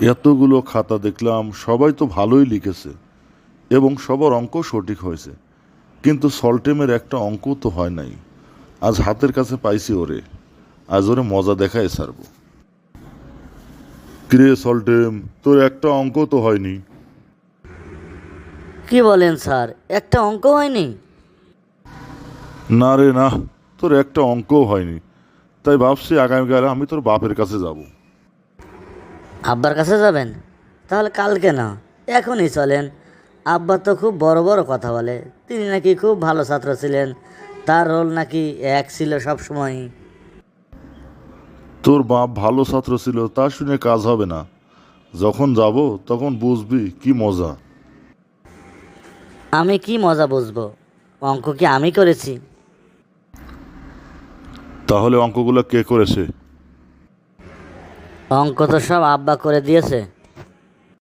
এতগুলো খাতা দেখলাম সবাই তো ভালোই লিখেছে এবং সবার অঙ্ক সঠিক হয়েছে। কিন্তু সল্টেমের একটা অঙ্ক তো হয় নাই। আজ হাতের কাছে পাইছি ওরে। আজ ওরে মজা দেখায় সারবো কিরে সল্টেম তোর একটা অঙ্ক তো হয়নি। কি বলেন স্যার একটা অঙ্ক হয়নি? না রে না তোর একটা অঙ্কও হয়নি। তাই ভাবছি আগামীকাল আমি তোর বাপের কাছে যাব। আব্বার কাছে যাবেন? তাহলে কালকে না এখনই চলেন। আব্বা তো খুব বড় বড় কথা বলে। তিনি নাকি খুব ভালো ছাত্র ছিলেন। তার রোল নাকি এক ছিল সব সময় তোর বাপ ভালো ছাত্র ছিল তা শুনে কাজ হবে না। যখন যাব তখন বুঝবি কি মজা। আমি কি মজা বুঝব? অঙ্ক কি আমি করেছি? তাহলে অঙ্কগুলো কে করেছে? অঙ্ক তো সব আব্বা করে দিয়েছে।